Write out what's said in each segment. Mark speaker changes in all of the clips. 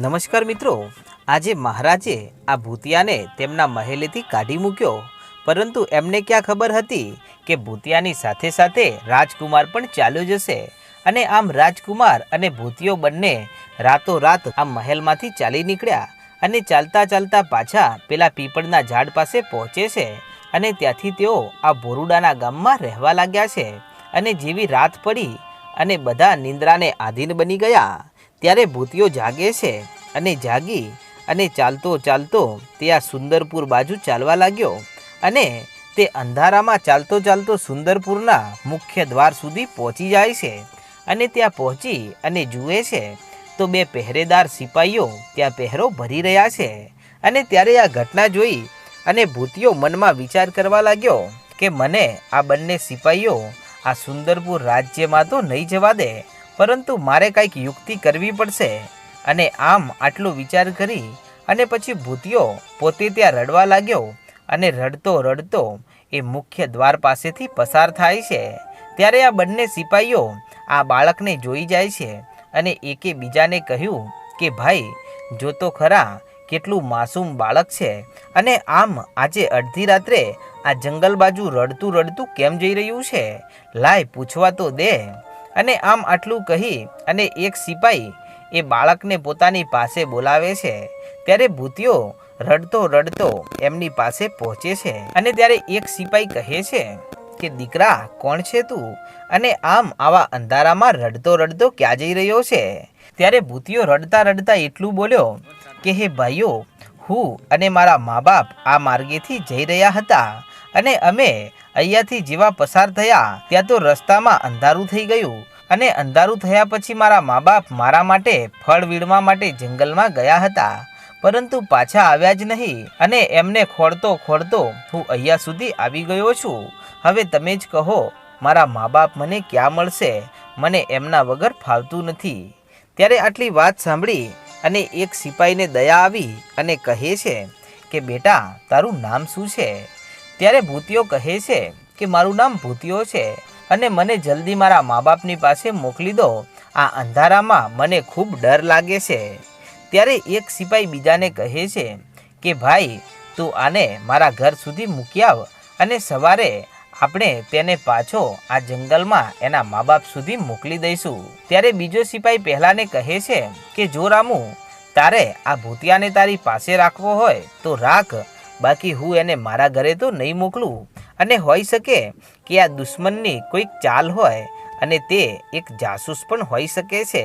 Speaker 1: નમસ્કાર મિત્રો. આજે મહારાજે આ ભૂતિયાને તેમના મહેલેથી કાઢી મૂક્યો. પરંતુ એમને ક્યાં ખબર હતી કે ભૂતિયાની સાથે સાથે રાજકુમાર પણ ચાલ્યો જશે અને આમ રાજકુમાર અને ભૂતિયો બંને રાતોરાત આ મહેલમાંથી ચાલી નીકળ્યા અને ચાલતા ચાલતા પાછા પેલા પીપળના ઝાડ પાસે પહોંચે છે અને ત્યાંથી તેઓ આ ભોરુડાના ગામમાં રહેવા લાગ્યા છે અને જેવી રાત પડી અને બધા નિંદ્રાને આધીન બની ગયા. ત્યારે ભૂતિયો જાગે છે અને જાગી અને ચાલતો ચાલતો તે આ સુંદરપુર બાજુ ચાલવા લાગ્યો અને તે અંધારામાં ચાલતો ચાલતો સુંદરપુરના મુખ્ય દ્વાર સુધી પહોંચી જાય છે અને ત્યાં પહોંચી અને જુએ છે તો બે પહેરેદાર સિપાહીઓ ત્યાં પહેરો ભરી રહ્યા છે અને ત્યારે આ ઘટના જોઈ અને ભૂતિયો મનમાં વિચાર કરવા લાગ્યો કે મને આ બંને સિપાહીઓ આ સુંદરપુર રાજ્યમાં તો નહીં જવા દે. પરંતુ મારે કંઈક યુક્તિ કરવી પડશે અને આમ આટલો વિચાર કરી અને પછી ભૂતિયો પોતે ત્યાં રડવા લાગ્યો અને રડતો રડતો એ મુખ્ય દ્વાર પાસેથી પસાર થાય છે. ત્યારે આ બંને સિપાહીઓ આ બાળકને જોઈ જાય છે અને એકે બીજાને કહ્યું કે, ભાઈ, જો તો ખરા કેટલું માસૂમ બાળક છે અને આમ આજે અડધી રાત્રે આ જંગલ બાજુ રડતું રડતું કેમ જઈ રહ્યું છે? લાય, પૂછવા તો દે. અને આમ આટલું કહી અને એક સિપાઈ એ બાળકને પોતાની પાસે બોલાવે છે. ત્યારે ભૂતિયો રડતો રડતો એમની પાસે પહોંચે છે અને ત્યારે એક સિપાઈ કહે છે કે, દીકરા, કોણ છે તું? અને આમ આવા અંધારામાં રડતો રડતો ક્યાં જઈ રહ્યો છે? ત્યારે ભૂતિયો રડતા રડતા એટલું બોલ્યો કે, હે ભાઈઓ, હું અને મારા મા બાપ આ માર્ગેથી જઈ રહ્યા હતા. અને અમે અહીંયાથી જેવા પસાર થયા, ત્યાં તો રસ્તામાં અંધારું થઈ ગયું. અને અંધારું થયા પછી મારા મા બાપ મારા માટે ફળ વીણવા માટે જંગલમાં ગયા હતા. પરંતુ પાછા આવ્યા જ નહીં અને એમને ખોળતો ખોડતો હું અહીંયા સુધી આવી ગયો છું. હવે તમે જ કહો, મારા મા બાપ મને ક્યાં મળશે? મને એમના વગર ફાવતું નથી. ત્યારે આટલી વાત સાંભળી અને એક સિપાહીને દયા આવી અને કહે છે કે, બેટા, તારું નામ શું છે? ત્યારે ભૂતિયો કહે છે કે મારું નામ ભૂતિયો છે અને મને જલ્દી મારા મા બાપની પાસે મોકલી દો. આ અંધારામાં મને ખૂબ ડર લાગે છે. ત્યારે એક સિપાઈ બીજાને કહે છે કે, ભાઈ, તું આને મારા ઘર સુધી મૂકી આવ અને સવારે આપણે તેને પાછો આ જંગલમાં એના મા બાપ સુધી મોકલી દઈશું. ત્યારે બીજો સિપાઈ પહેલાને કહે છે કે, જો રામુ, તારે આ ભૂતિયાને તારી પાસે રાખવો હોય તો રાખ બાકી હું એને મારા ઘરે તો નહીં મોકલું. અને હોઈ શકે કે આ દુશ્મનની કોઈક ચાલ હોય અને તે એક જાસૂસ પણ હોઈ શકે છે.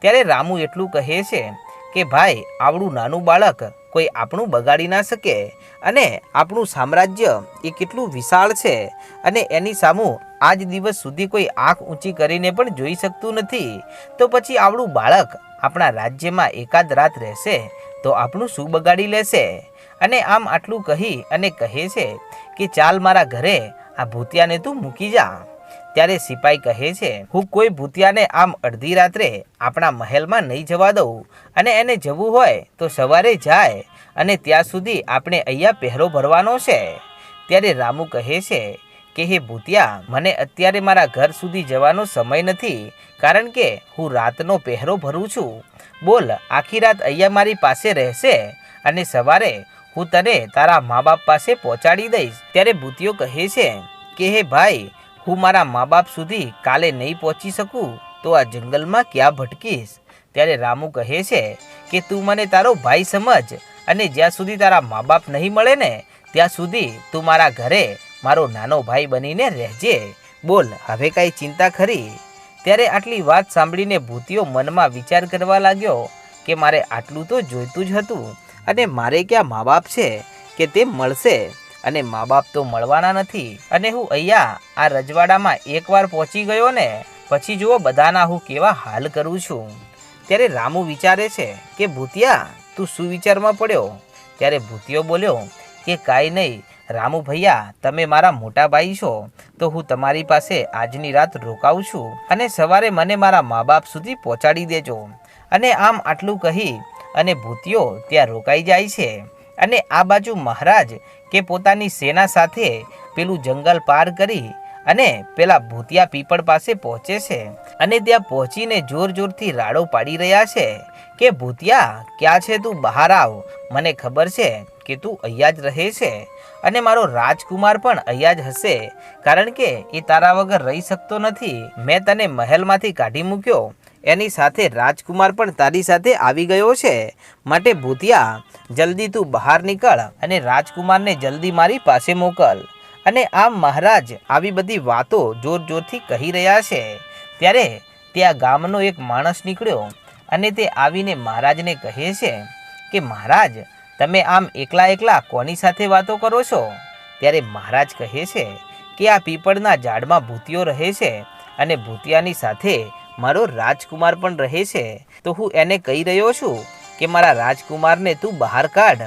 Speaker 1: ત્યારે રામુ એટલું કહે છે કે, ભાઈ, આવડું નાનું બાળક કોઈ આપણું બગાડી ના શકે અને આપણું સામ્રાજ્ય એ કેટલું વિશાળ છે અને એની સામું આજ દિવસ સુધી કોઈ આંખ ઊંચી કરીને પણ જોઈ શકતું નથી. તો પછી આવડું બાળક આપણા રાજ્યમાં એકાદ રાત રહેશે તો આપણું શું બગાડી લેશે? અને આમ આટલું કહી અને કહે છે કે ચાલ મારા ઘરે, આ ભૂતિયાને તું મૂકી જા. ત્યારે સિપાઈ કહે છે, હું કોઈ ભૂતિયાને આમ અડધી રાત્રે આપણા મહેલમાં નહીં જવા દઉં અને એને જવું હોય તો સવારે જાય અને ત્યાં સુધી આપણે અહીંયા પહેરો ભરવાનો છે. ત્યારે રામુ કહે છે કે, હે ભૂતિયા, મને અત્યારે મારા ઘર સુધી જવાનો સમય નથી, કારણ કે હું રાતનો પહેરો ભરું છું. બોલ, આખી રાત અહીંયા મારી પાસે રહેશે અને સવારે હું તને તારા મા બાપ પાસે પહોંચાડી દઈશ. ત્યારે ભૂતિયો કહે છે કે, હે ભાઈ, હું મારા મા બાપ સુધી કાલે નહીં પહોંચી શકું, તો આ જંગલમાં ક્યાં ભટકીશ? ત્યારે રામુ કહે છે કે, તું મને તારો ભાઈ સમજ અને જ્યાં સુધી તારા મા બાપ નહીં મળે ને, ત્યાં સુધી તું મારા ઘરે મારો નાનો ભાઈ બનીને રહેજે. બોલ, હવે કાંઈ ચિંતા ખરી? ત્યારે આટલી વાત સાંભળીને ભૂતિયો મનમાં વિચાર કરવા લાગ્યો કે, મારે આટલું તો જોઈતું જ હતું. અને મારે ક્યાં મા બાપ છે કે તે મળશે? અને મા બાપ તો મળવાના નથી. અને હું અહીંયા, આ રજવાડામાં એકવાર પહોંચી ગયો ને, પછી જુઓ બધાના હું કેવા હાલ કરું છું. ત્યારે રામુ વિચારે છે કે, ભૂતિયા, તું શું વિચારમાં પડ્યો? ત્યારે ભૂતિયો બોલ્યો, કે કાંઈ નહીં, રામુ ભૈયા, તમે મારા મોટા ભાઈ છો, તો હું તમારી પાસે આજની રાત રોકાઉં છું. અને સવારે મને મારા મા બાપ સુધી પહોંચાડી દેજો. અને આમ આટલું કહી અને ભૂતિયો ત્યાં રોકાઈ જાય છે. અને આ બાજુ મહારાજ કે પોતાની સેના સાથે પેલું જંગલ પાર કરી અને પેલા ભૂતિયા પીપળ પાસે પહોંચે છે. અને ત્યાં પહોંચીને જોર જોરથી રાડો પાડી રહ્યા છે કે, ભૂતિયા, ક્યાં છે તું? બહાર આવ. મને ખબર છે કે તું અહીંયા જ રહે છે. અને મારો રાજકુમાર પણ અહીંયા જ હશે. કારણ કે એ તારા વગર રહી શકતો નથી. મેં તને મહેલમાંથી કાઢી મૂક્યો. એની સાથે રાજકુમાર પણ તારી સાથે આવી ગયો છે. માટે ભૂતિયા, જલ્દી તું બહાર નીકળ અને રાજકુમારને જલ્દી મારી પાસે મોકલ. અને આમ મહારાજ આવી બધી વાતો જોર જોરથી કહી રહ્યા છે. ત્યારે ત્યાં ગામનો એક માણસ નીકળ્યો અને તે આવીને મહારાજને કહે છે કે, મહારાજ, તમે આમ એકલા એકલા કોની સાથે વાતો કરો છો? ત્યારે મહારાજ કહે છે કે, આ પીપળના ઝાડમાં ભૂતિયો રહે છે અને ભૂતિયાની સાથે મારો રાજકુમાર પણ રહે છે, તો હું એને કહી રહ્યો છું કે મારા રાજકુમારને તું બહાર કાઢ.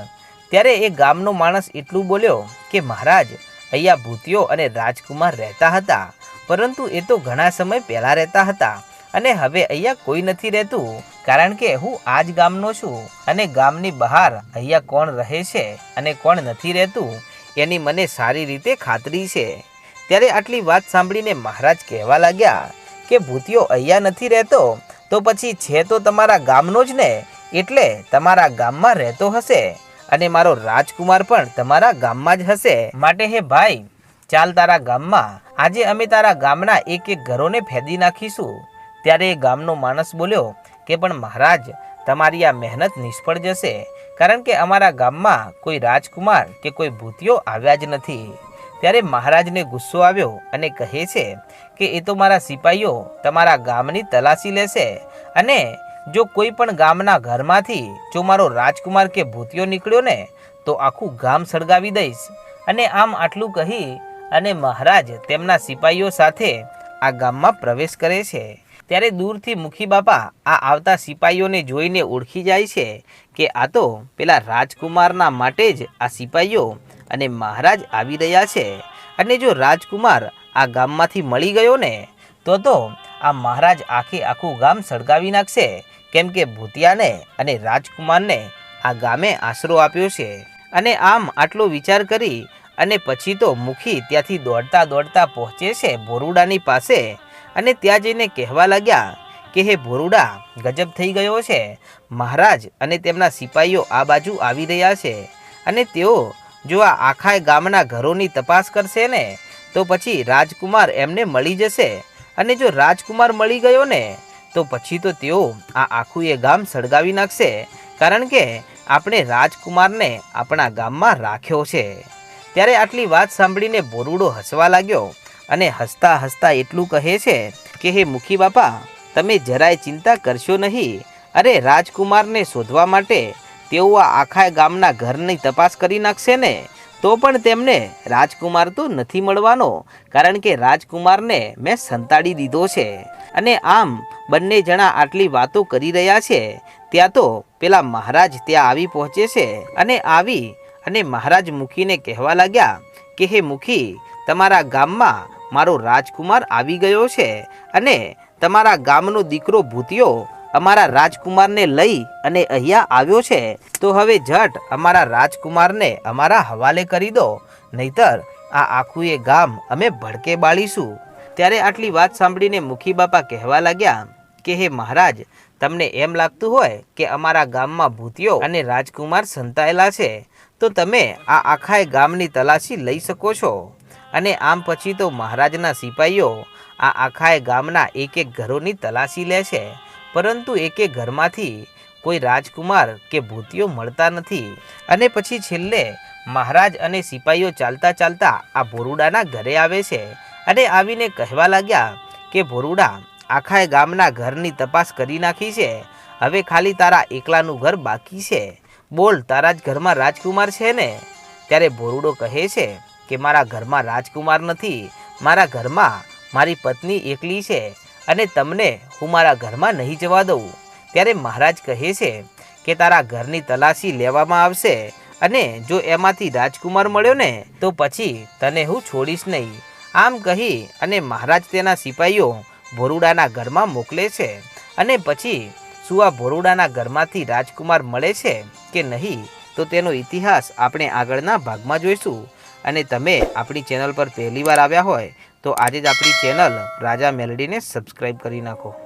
Speaker 1: ત્યારે એ ગામનો માણસ એટલું બોલ્યો કે, મહારાજ, અહીંયા ભૂતિયો અને રાજકુમાર રહેતા હતા, પરંતુ એ તો ઘણા સમય પહેલાં રહેતા હતા અને હવે અહીંયા કોઈ નથી રહેતું, કારણ કે હું આ જ ગામનો છું અને ગામની બહાર અહીંયા કોણ રહે છે અને કોણ નથી રહેતું, એની મને સારી રીતે ખાતરી છે. ત્યારે આટલી વાત સાંભળીને મહારાજ કહેવા લાગ્યા કે ભૂતિયો અહીંયા નથી રહેતો, તો પછી છે તો તમારા ગામનો જ ને, એટલે તમારા ગામમાં રહેતો હશે. અને મારો રાજકુમાર પણ તમારા ગામમાં જ હશે. માટે હે ભાઈ, ચાલ તારા ગામમાં. આજે અમે તારા ગામના એક એક ઘરોને ફેદી નાખીશું. ત્યારે એ ગામનો માણસ બોલ્યો કે પણ મહારાજ, તમારી આ મહેનત નિષ્ફળ જશે. કારણ કે અમારા ગામમાં કોઈ રાજકુમાર કે કોઈ ભૂતિયો આવ્યા જ નથી. ત્યારે મહારાજને ગુસ્સો આવ્યો અને કહે છે કે એ તો મારા સિપાહીઓ તમારા ગામની તલાશી લેશે અને જો કોઈ પણ ગામના ઘરમાંથી જો મારો રાજકુમાર કે ભૂતિયો નીકળ્યો ને, તો આખું ગામ સળગાવી દઈશ. અને આમ આટલું કહી અને મહારાજ તેમના સિપાહીઓ સાથે આ ગામમાં પ્રવેશ કરે છે. ત્યારે દૂરથી મુખી બાપા આ આવતા સિપાહીઓને જોઈને ઓળખી જાય છે કે આ તો પેલા રાજકુમારના માટે જ આ સિપાહીઓ અને મહારાજ આવી રહ્યા છે અને જો રાજકુમાર આ ગામમાંથી મળી ગયો ને, તો તો આ મહારાજ આખે આખું ગામ સળગાવી નાખશે. કેમ કે ભૂતિયાને અને રાજકુમારને આ ગામે આશરો આપ્યો છે અને આમ આટલો વિચાર કરી અને પછી તો મુખી ત્યાંથી દોડતા દોડતા પહોંચે છે ભોરુડાની પાસે. અને ત્યાં જઈને કહેવા લાગ્યા કે, હે ભોરુડા, ગજબ થઈ ગયો છે. મહારાજ અને તેમના સિપાહીઓ આ બાજુ આવી રહ્યા છે. અને તેઓ જો આ આખા ગામના ઘરોની તપાસ કરશે ને, તો પછી રાજકુમાર એમને મળી જશે. અને જો રાજકુમાર મળી ગયો ને, તો પછી તો તેઓ આ આખું એ ગામ સળગાવી નાખશે. કારણ કે આપણે રાજકુમારને આપણા ગામમાં રાખ્યો છે. ત્યારે આટલી વાત સાંભળીને બોરુડો હસવા લાગ્યો અને હસતા હસતા એટલું કહે છે કે, હે મુખી બાપા તમે જરાય ચિંતા કરશો નહીં. અરે રાજકુમારને શોધવા માટે તેઓ આખા ગામના ઘરની તપાસ કરી નાખશે ને? તો પણ તેમને રાજકુમાર તો નથી મળવાનો, કારણ કે રાજકુમારને મેં સંતાડી દીધો છે. અને આમ બંને જણા આટલી વાતો કરી રહ્યા છે, ત્યાં તો પેલા મહારાજ ત્યાં આવી પહોંચે છે અને આવી અને મહારાજ મુખીને કહેવા લાગ્યા કે, હે મુખી, તમારા ગામમાં મારો રાજકુમાર આવી ગયો છે અને તમારા ગામનો દીકરો ભૂતિયો અમારા રાજકુમારને લઈ અને અહીંયા આવ્યો છે, તો હવે ઝટ અમારા રાજકુમારને અમારા હવાલે કરી દો. નહીતર આ આખું એ ગામ અમે ભડકે બાળીશું. ત્યારે આટલી વાત સાંભળીને મુખી બાપા કહેવા લાગ્યા કે, હે મહારાજ, તમને એમ લાગતું હોય કે અમારા ગામમાં ભૂતિયો અને રાજકુમાર સંતાયેલા છે, તો તમે આ આખા ગામની તલાશી લઈ શકો છો. અને આમ પછી તો મહારાજના સિપાહીઓ આ આખા ગામના એક એક ઘરોની તલાશી લે છે. પરંતુ એક ઘરમાંથી કોઈ રાજકુમાર કે ભૂતિઓ મળતા નથી. અને પછી છેલ્લે મહારાજ અને સિપાહીઓ ચાલતા ચાલતા આ ભોરુડાના ઘરે આવે છે અને આવીને કહેવા લાગ્યા કે, ભોરુડા આખાએ ગામના ઘરની તપાસ કરી નાખી છે. હવે ખાલી તારા એકલાનું ઘર બાકી છે. બોલ, તારા જ ઘરમાં રાજકુમાર છે ને? ત્યારે ભોરુડો કહે છે કે, મારા ઘરમાં રાજકુમાર નથી. મારા ઘરમાં મારી પત્ની એકલી છે અને તમને હું મારા ઘરમાં નહીં જવા દઉં. ત્યારે મહારાજ કહે છે કે તારા ઘરની તલાશી લેવામાં આવશે અને જો એમાંથી રાજકુમાર મળ્યો ને, તો પછી તને હું છોડીશ નહીં. આમ કહી અને મહારાજ તેના સિપાહીઓ ભોરુડાના ઘરમાં મોકલે છે અને પછી શું આ ભોરુડાના ઘરમાંથી રાજકુમાર મળે છે કે નહીં, તો તેનો ઇતિહાસ આપણે આગળના ભાગમાં જોઈશું. અને તમે આપણી ચેનલ પર પહેલીવાર આવ્યા હોય, તો આજે જ આપણી ચેનલ રાજા મેલડીને સબસ્ક્રાઈબ કરી નાખો.